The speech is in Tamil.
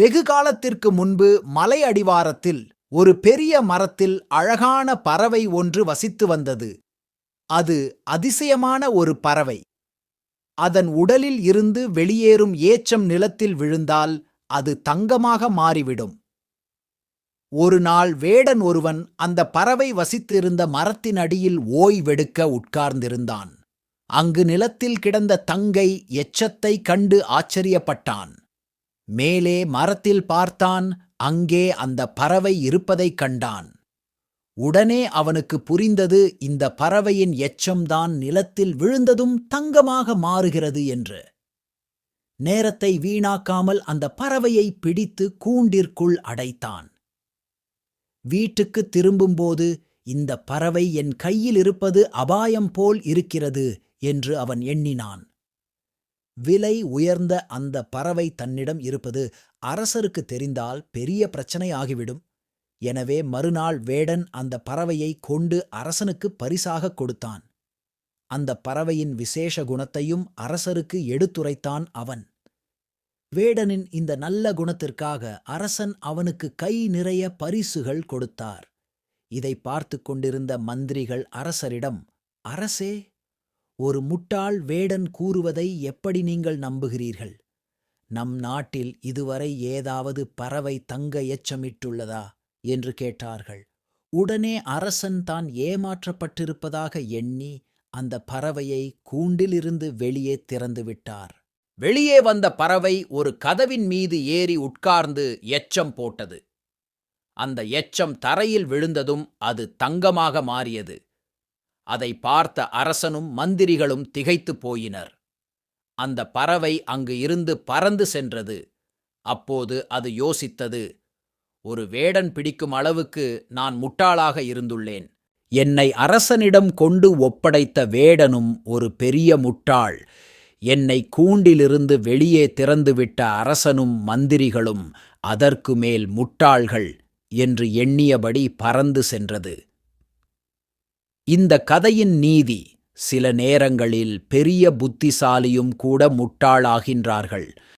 வெகு காலத்திற்கு முன்பு மலை அடிவாரத்தில் ஒரு பெரிய மரத்தில் அழகான பறவை ஒன்று வசித்து வந்தது. அது அதிசயமான ஒரு பறவை. அதன் உடலில் இருந்து வெளியேறும் ஏச்சம் நிலத்தில் விழுந்தால் அது தங்கமாக மாறிவிடும். ஒரு நாள் வேடன் ஒருவன் அந்த பறவை வசித்திருந்த மரத்தின் அடியில் ஓய்வெடுக்க உட்கார்ந்திருந்தான். அங்கு நிலத்தில் கிடந்த தங்கை எச்சத்தை கண்டு ஆச்சரியப்பட்டான். மேலே மரத்தில் பார்த்தான் அங்கே அந்த பறவை இருப்பதைக் கண்டான். உடனே அவனுக்கு புரிந்தது இந்த பறவையின் எச்சம்தான் நிலத்தில் விழுந்ததும் தங்கமாக மாறுகிறது என்று. நேரத்தை வீணாக்காமல் அந்த பறவையை பிடித்து கூண்டிற்குள் அடைத்தான். வீட்டுக்கு திரும்பும்போது இந்த பறவை என் கையில் இருப்பது அபாயம் போல் இருக்கிறது என்று அவன் எண்ணினான். விலை உயர்ந்த அந்த பறவை தன்னிடம் இருப்பது அரசருக்கு தெரிந்தால் பெரிய பிரச்சனை ஆகிவிடும் எனவே மறுநாள் வேடன் அந்த பறவையை கொண்டு அரசனுக்கு பரிசாக கொடுத்தான். அந்த பறவையின் விசேஷ குணத்தையும் அரசருக்கு எடுத்துரைத்தான் அவன். வேடனின் இந்த நல்ல குணத்திற்காக அரசன் அவனுக்கு கை நிறைய பரிசுகள் கொடுத்தார். இதை பார்த்து கொண்டிருந்த மந்திரிகள் அரசரிடம் அரசே ஒரு முட்டாள் வேடன் கூறுவதை எப்படி நீங்கள் நம்புகிறீர்கள்? நம் நாட்டில் இதுவரை ஏதாவது பறவை தங்க எச்சமிட்டுள்ளதா? என்று கேட்டார்கள். உடனே அரசன் தான் ஏமாற்றப்பட்டிருப்பதாக எண்ணி அந்த பறவையை கூண்டிலிருந்து வெளியே திறந்து விட்டார். வெளியே வந்த பறவை ஒரு கதவின் மீது ஏறி உட்கார்ந்து எச்சம் போட்டது. அந்த எச்சம் தரையில் விழுந்ததும் அது தங்கமாக மாறியது. அதை பார்த்த அரசனும் மந்திரிகளும் திகைத்துப் போயினர். அந்த பறவை அங்கு இருந்து பறந்து சென்றது. அப்போது அது யோசித்தது ஒரு வேடன் பிடிக்கும் அளவுக்கு நான் முட்டாளாக இருந்துள்ளேன். என்னை அரசனிடம் கொண்டு ஒப்படைத்த வேடனும் ஒரு பெரிய முட்டாள். என்னை கூண்டிலிருந்து வெளியே திறந்துவிட்ட அரசனும் மந்திரிகளும் அதற்கு மேல் முட்டாள்கள் என்று எண்ணியபடி பறந்து சென்றது. இந்த கதையின் நீதி சில நேரங்களில் பெரிய புத்திசாலியும் கூட முட்டாளாகின்றார்கள்.